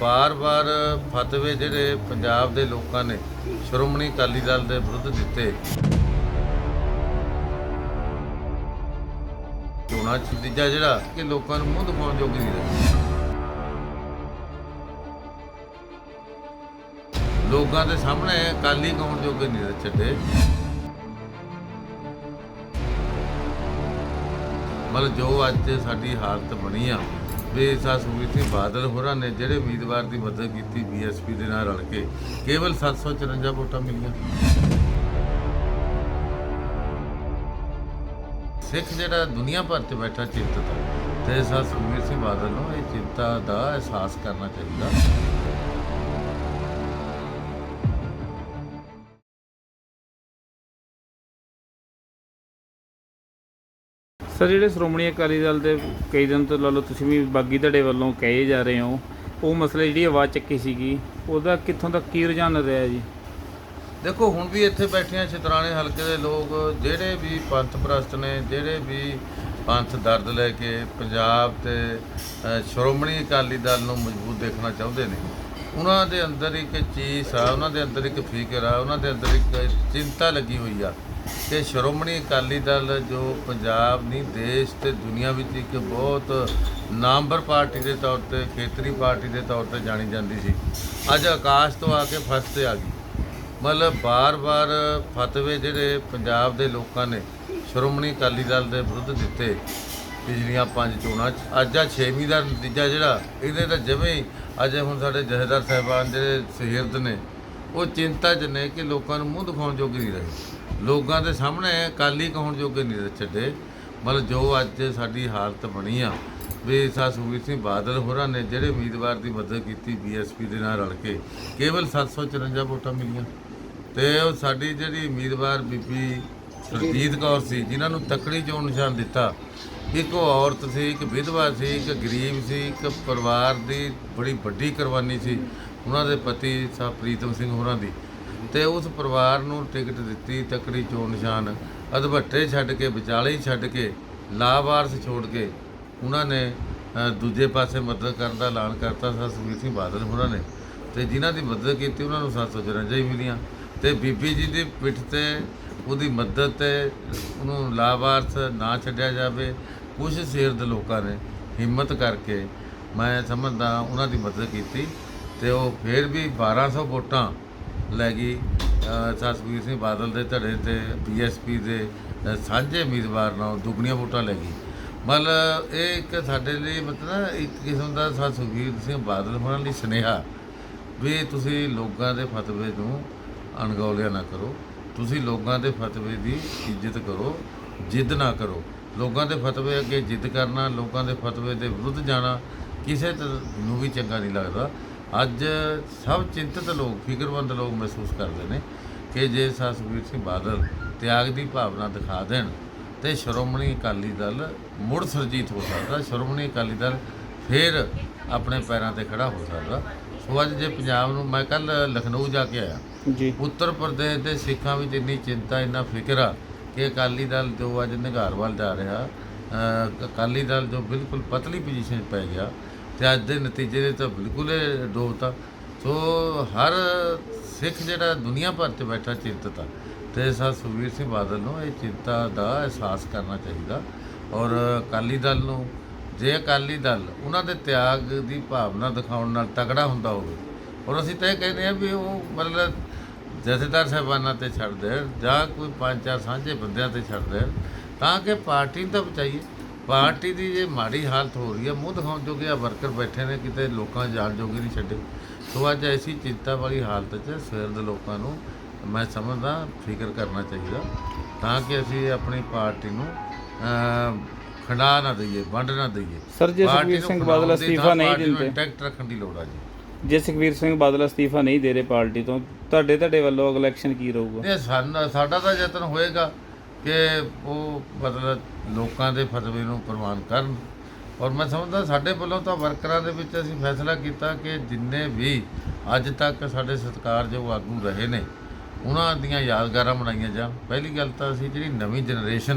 ਵਾਰ ਵਾਰ ਫਤਵੇ ਜਿਹੜੇ ਪੰਜਾਬ ਦੇ ਲੋਕਾਂ ਨੇ ਸ਼੍ਰੋਮਣੀ ਅਕਾਲੀ ਦਲ ਦੇ ਵਿਰੁੱਧ ਦਿੱਤੇ। ਚੋਣਾਂ ਚ ਨਤੀਜਾ ਜਿਹੜਾ ਕਿ ਲੋਕਾਂ ਨੂੰ ਮੂੰਹ ਦਿਖਾਉਣ ਯੋਗ ਨਹੀਂ ਰਿਹਾ। ਲੋਕਾਂ ਦੇ ਸਾਹਮਣੇ ਅਕਾਲੀ ਕੌਣ ਜੋਗੇ ਨਹੀਂ ਰਹੇ ਛੱਡੇ। ਮਤਲਬ ਜੋ ਅੱਜ ਸਾਡੀ ਹਾਲਤ ਬਣੀ ਆ ਵੀ ਸਾ ਸੁਖਬੀਰ ਸਿੰਘ ਬਾਦਲ ਹੋਰਾਂ ਨੇ ਜਿਹੜੇ ਉਮੀਦਵਾਰ ਦੀ ਮਦਦ ਕੀਤੀ ਬੀਐਸਪੀ ਦੇ ਨਾਲ ਰਲ ਕੇ, ਕੇਵਲ 754 ਵੋਟਾਂ ਮਿਲੀਆਂ। ਸਿੱਖ ਜਿਹੜਾ ਦੁਨੀਆ ਭਰ ਤੇ ਬੈਠਾ ਚਿੰਤਤ ਹੈ, ਤੇ ਸਾ ਸੁਖਬੀਰ ਸਿੰਘ ਬਾਦਲ ਨੂੰ ਇਹ ਚਿੰਤਾ ਦਾ ਅਹਿਸਾਸ ਕਰਨਾ ਚਾਹੀਦਾ। ਸਰ, ਜਿਹੜੇ ਸ਼੍ਰੋਮਣੀ ਅਕਾਲੀ ਦਲ ਦੇ ਕਈ ਦਿਨ ਤੋਂ ਲਾ ਲਓ, ਤੁਸੀਂ ਵੀ ਬਾਗੀ ਧੜੇ ਵੱਲੋਂ ਕਹੇ ਜਾ ਰਹੇ ਹੋ, ਉਹ ਮਸਲੇ ਜਿਹੜੀ ਆਵਾਜ਼ ਚੱਕੀ ਸੀਗੀ, ਉਹਦਾ ਕਿੱਥੋਂ ਤੱਕ ਕੀ ਰੁਝਾਨ ਰਿਹਾ ਜੀ? ਦੇਖੋ, ਹੁਣ ਵੀ ਇੱਥੇ ਬੈਠੇ ਆ ਛਤਰਾਣੇ ਹਲਕੇ ਦੇ ਲੋਕ, ਜਿਹੜੇ ਵੀ ਪੰਥ ਪ੍ਰਸਤ ਨੇ, ਜਿਹੜੇ ਵੀ ਪੰਥ ਦਰਦ ਲੈ ਕੇ ਪੰਜਾਬ ਤੇ ਸ਼੍ਰੋਮਣੀ ਅਕਾਲੀ ਦਲ ਨੂੰ ਮਜ਼ਬੂਤ ਦੇਖਣਾ ਚਾਹੁੰਦੇ ਨੇ। ਉਹਨਾਂ ਦੇ ਅੰਦਰ ਇੱਕ ਚੀਜ਼ ਆ, ਉਹਨਾਂ ਦੇ ਅੰਦਰ ਇੱਕ ਫਿਕਰ ਆ, ਉਹਨਾਂ ਦੇ ਅੰਦਰ ਇੱਕ ਚਿੰਤਾ ਲੱਗੀ ਹੋਈ ਆ ਕਿ ਸ਼੍ਰੋਮਣੀ ਅਕਾਲੀ ਦਲ ਜੋ ਪੰਜਾਬ ਨਹੀਂ, ਦੇਸ਼ ਤੇ ਦੁਨੀਆ ਵਿੱਚ ਇੱਕ ਬਹੁਤ ਨਾਮਵਰ ਪਾਰਟੀ ਦੇ ਤੌਰ ਤੇ, ਖੇਤਰੀ ਪਾਰਟੀ ਦੇ ਤੌਰ ਤੇ ਜਾਣੀ ਜਾਂਦੀ ਸੀ। ਅੱਜ ਆਕਾਸ਼ ਤੋਂ ਆ ਕੇ ਫਸ ਤੇ ਆ ਗਈ। ਮਤਲਬ ਬਾਰ-ਬਾਰ ਫਤਵੇ ਜਿਹੜੇ ਪੰਜਾਬ ਦੇ ਲੋਕਾਂ ਨੇ ਸ਼੍ਰੋਮਣੀ ਅਕਾਲੀ ਦਲ ਦੇ ਵਿਰੁੱਧ ਦਿੱਤੇ ਪਿਛਲੀਆਂ ਪੰਜ ਚੋਣਾਂ 'ਚ। ਅੱਜ ਆ ਛੇਵੀਂ ਦਾ ਨਤੀਜਾ ਜਿਹੜਾ, ਇਹਦੇ ਤਾਂ ਜਿਵੇਂ ਹੀ ਅੱਜ ਹੁਣ ਸਾਡੇ ਜਥੇਦਾਰ ਸਾਹਿਬਾਨ ਜਿਹੜੇ ਸਹਿਰਦ ਨੇ, ਉਹ ਚਿੰਤਾ 'ਚ ਨੇ ਕਿ ਲੋਕਾਂ ਨੂੰ ਮੂੰਹ ਦਿਖਾਉਣ ਜੋਗੇ ਨਹੀਂ ਰਹੇ। ਲੋਕਾਂ ਦੇ ਸਾਹਮਣੇ ਅਕਾਲੀ ਕਹਾਉਣ ਜੋਗੇ ਨਹੀਂ ਰਹੇ ਛੱਡੇ। ਮਤਲਬ ਜੋ ਅੱਜ ਸਾਡੀ ਹਾਲਤ ਬਣੀ ਆ, ਵੀ ਸਾ ਸੁਖਬੀਰ ਸਿੰਘ ਬਾਦਲ ਹੋਰਾਂ ਨੇ ਜਿਹੜੇ ਉਮੀਦਵਾਰ ਦੀ ਮਦਦ ਕੀਤੀ ਬੀਐਸਪੀ ਦੇ ਨਾਲ ਰਲ ਕੇ, ਕੇਵਲ 754 ਵੋਟਾਂ ਮਿਲੀਆਂ। ਤੇ ਉਹ ਸਾਡੀ ਜਿਹੜੀ ਉਮੀਦਵਾਰ ਬੀਬੀ ਸਰਜੀਤ ਕੌਰ ਸੀ, ਜਿਨ੍ਹਾਂ ਨੂੰ ਤਕੜੀ ਚੋਣ ਨਿਸ਼ਾਨ ਦਿੱਤਾ ਇੱਕ ਉਹ ਔਰਤ ਸੀ, ਇੱਕ ਵਿਧਵਾ ਸੀ, ਇੱਕ ਗਰੀਬ ਸੀ, ਇੱਕ ਪਰਿਵਾਰ ਦੀ ਬੜੀ ਵੱਡੀ ਕੁਰਬਾਨੀ ਸੀ। ਉਹਨਾਂ ਦੇ ਪਤੀ ਸਾਹਿਬ ਪ੍ਰੀਤਮ ਸਿੰਘ ਹੋਰਾਂ ਦੀ। ਤੇ ਉਸ ਪਰਿਵਾਰ ਨੂੰ ਟਿਕਟ ਦਿੱਤੀ ਤਕੜੀ ਚੋਣ ਨਿਸ਼ਾਨ। ਅਧਵੱਟੇ ਛੱਡ ਕੇ, ਵਿਚਾਲੇ ਛੱਡ ਕੇ, ਲਾਵਾਰਸ ਛੋੜ ਕੇ ਉਹਨਾਂ ਨੇ ਦੂਜੇ ਪਾਸੇ ਮਦਦ ਕਰਨ ਦਾ ਐਲਾਨ ਕਰਤਾ ਸਰ ਸੁਖਬੀਰ ਸਿੰਘ ਬਾਦਲ ਹੋਰਾਂ ਨੇ। ਤੇ ਜਿਨ੍ਹਾਂ ਦੀ ਮਦਦ ਕੀਤੀ, ਉਹਨਾਂ ਨੂੰ 754 ਹੀ ਮਿਲੀਆਂ। ਤੇ ਬੀਬੀ ਜੀ ਦੀ ਪਿੱਠ ਤੇ ਉਹਦੀ ਮਦਦ ਤੇ ਉਹਨੂੰ ਲਾਵਾਰਸ ਨਾ ਛੱਡਿਆ ਜਾਵੇ। ਕੁਝ ਸ਼ੇਰ ਦੇ ਲੋਕਾਂ ਨੇ ਹਿੰਮਤ ਕਰਕੇ ਮੈਂ ਸਮਝਦਾ ਉਹਨਾਂ ਦੀ ਮਦਦ ਕੀਤੀ ਤੇ ਉਹ ਫਿਰ ਵੀ 1200 ਵੋਟਾਂ ਲੈ ਗਈ। ਅ, ਸਰ ਸੁਖਬੀਰ ਸਿੰਘ ਬਾਦਲ ਦੇ ਧੜੇ ਤੇ ਬੀਐਸਪੀ ਦੇ ਸਾਂਝੇ ਉਮੀਦਵਾਰ ਨਾਲ ਦੁੱਗਣੀਆਂ ਵੋਟਾਂ ਲੈ ਗਈ। ਮਤਲਬ ਇਹ ਇੱਕ ਸਾਡੇ ਲਈ ਮਤਲਬ ਨਾ ਇੱਕ ਕਿਸਮ ਦਾ ਸਰ ਸੁਖਬੀਰ ਸਿੰਘ ਬਾਦਲ ਹੋਰਾਂ ਲਈ ਸੁਨੇਹਾ ਵੀ ਤੁਸੀਂ ਲੋਕਾਂ ਦੇ ਫਤਵੇ ਨੂੰ ਅਣਗੌਲਿਆ ਨਾ ਕਰੋ। ਤੁਸੀਂ ਲੋਕਾਂ ਦੇ ਫਤਵੇ ਦੀ ਇੱਜ਼ਤ ਕਰੋ ਜਿੱਦ ਨਾ ਕਰੋ। ਲੋਕਾਂ ਦੇ ਫਤਵੇ ਅੱਗੇ ਜਿੱਦ ਕਰਨਾ ਲੋਕਾਂ ਦੇ ਫਤਵੇ ਦੇ ਵਿਰੁੱਧ ਜਾਣਾ ਕਿਸੇ ਨੂੰ ਵੀ ਚੰਗਾ ਨਹੀਂ ਲੱਗਦਾ। ਅੱਜ ਸਭ ਚਿੰਤਤ ਲੋਕ ਫਿਕਰਮੰਦ ਲੋਕ ਮਹਿਸੂਸ ਕਰਦੇ ਨੇ ਕਿ ਜੇ ਸਾ ਸੁਖਬੀਰ ਸਿੰਘ ਬਾਦਲ ਤਿਆਗ ਦੀ ਭਾਵਨਾ ਦਿਖਾ ਦੇਣ ਤੇ ਸ਼੍ਰੋਮਣੀ ਅਕਾਲੀ ਦਲ ਮੁੜ ਸਰਜੀਤ ਹੋ ਸਕਦਾ। ਸ਼੍ਰੋਮਣੀ ਅਕਾਲੀ ਦਲ ਫਿਰ ਆਪਣੇ ਪੈਰਾਂ ਤੇ ਖੜਾ ਹੋ ਸਕਦਾ। ਸੋ ਅੱਜ ਜੇ ਪੰਜਾਬ ਨੂੰ ਮੈਂ ਕੱਲ ਲਖਨਊ ਜਾ ਕੇ ਆਇਆ। ਜੀ। ਉੱਤਰ ਪ੍ਰਦੇਸ਼ ਦੇ ਸਿੱਖਾਂ ਵਿੱਚ ਇੰਨੀ ਚਿੰਤਾ ਇੰਨਾ ਫਿਕਰ ਆ ਕਿ ਅਕਾਲੀ ਦਲ ਜੋ ਅੱਜ ਨਿਗਾਰ ਵੱਲ ਜਾ ਰਿਹਾ ਅਕਾਲੀ ਦਲ ਜੋ ਬਿਲਕੁਲ ਪਤਲੀ ਪੋਜੀਸ਼ਨ 'ਚ ਪੈ ਗਿਆ ਤੇ ਅੱਜ ਦੇ ਨਤੀਜੇ ਦੇ ਤਾਂ ਬਿਲਕੁਲ ਡੋਬਤਾ ਸੋ ਹਰ ਸਿੱਖ ਜਿਹੜਾ ਦੁਨੀਆ ਭਰ 'ਚ ਬੈਠਾ ਚਿੰਤਤ ਆ ਤੇ ਸਾ ਸੁਖਬੀਰ ਸਿੰਘ ਬਾਦਲ ਨੂੰ ਇਹ ਚਿੰਤਾ ਦਾ ਅਹਿਸਾਸ ਕਰਨਾ ਚਾਹੀਦਾ ਔਰ ਅਕਾਲੀ ਦਲ ਨੂੰ ਜੇ ਅਕਾਲੀ ਦਲ ਉਹਨਾਂ ਦੇ ਤਿਆਗ ਦੀ ਭਾਵਨਾ ਦਿਖਾਉਣ ਨਾਲ ਤਗੜਾ ਹੁੰਦਾ ਹੋਵੇ, ਔਰ ਅਸੀਂ ਤਾਂ ਇਹ ਕਹਿੰਦੇ ਆ ਵੀ ਉਹ ਮਤਲਬ ਜਥੇਦਾਰ ਸਾਹਿਬਾਨਾਂ ਤੇ ਛੱਡ ਦੇਣ ਜਾਂ ਕੋਈ ਪੰਜ ਚਾਰ ਸਾਂਝੇ ਬੰਦਿਆਂ ਤੇ ਛੱਡ ਦੇਣ ਤਾਂ ਕਿ ਪਾਰਟੀ ਨੂੰ ਤਾਂ ਬਚਾਈਏ। ਪਾਰਟੀ ਦੀ ਜੇ ਮਾੜੀ ਹਾਲਤ ਹੋ ਰਹੀ ਹੈ ਮੂੰਹ ਦਿਖਾਉਣ ਜੋਗੇ ਆ ਵਰਕਰ ਬੈਠੇ ਨੇ ਕਿਤੇ ਲੋਕਾਂ ਜਾਣ ਜੋਗੇ ਨਹੀਂ ਛੱਡੇ। ਸੋ ਅੱਜ ਐਸੀ ਚਿੰਤਾ ਵਾਲੀ ਹਾਲਤ 'ਚ ਸਵੇਰ ਦੇ ਲੋਕਾਂ ਨੂੰ ਮੈਂ ਸਮਝਦਾ ਫਿਕਰ ਕਰਨਾ ਚਾਹੀਦਾ ਤਾਂ ਕਿ ਅਸੀਂ ਆਪਣੀ ਪਾਰਟੀ ਨੂੰ ਖੰਡਾ ਨਾ ਦਈਏ ਵੰਡ ਨਾ ਦਈਏ। ਸਰ ਜੇ ਸੁਖਬੀਰ ਸਿੰਘ ਬਾਦਲ ਅਸਤੀਫਾ ਨਹੀਂ ਦਿੰਦੇ। ਇੰਟੈਕਟ ਰੱਖਣ ਦੀ ਲੋੜ ਆ ਜੀ। ਜੇ ਸੁਖਬੀਰ ਸਿੰਘ ਬਾਦਲ ਅਸਤੀਫਾ ਨਹੀਂ ਦੇ ਰਹੇ ਪਾਰਟੀ ਤੋਂ, ਤੁਹਾਡੇ ਤੁਹਾਡੇ ਵੱਲੋਂ ਅਗਲਾ ਐਕਸ਼ਨ ਕੀ ਰਹੂਗਾ? ਇਹ ਸਾਡਾ ਸਾਡਾ ਤਾਂ ਯਤਨ ਹੋਏਗਾ ਕਿ ਉਹ ਮਤਲਬ ਲੋਕਾਂ ਦੇ ਫਤਵੇ ਨੂੰ ਪ੍ਰਵਾਨ ਕਰਨ। ਔਰ ਮੈਂ ਸਮਝਦਾ ਸਾਡੇ ਵੱਲੋਂ ਤਾਂ ਵਰਕਰਾਂ ਦੇ ਵਿੱਚ ਅਸੀਂ ਫੈਸਲਾ ਕੀਤਾ ਕਿ ਜਿੰਨੇ ਵੀ ਅੱਜ ਤੱਕ ਸਾਡੇ ਸਤਿਕਾਰਯੋਗ ਆਗੂ ਰਹੇ ਨੇ, ਉਹਨਾਂ ਦੀਆਂ ਯਾਦਗਾਰਾਂ ਬਣਾਈਆਂ ਜਾਣ। ਪਹਿਲੀ ਗੱਲ ਤਾਂ ਅਸੀਂ ਜਿਹੜੀ ਨਵੀਂ ਜਨਰੇਸ਼ਨ ਆ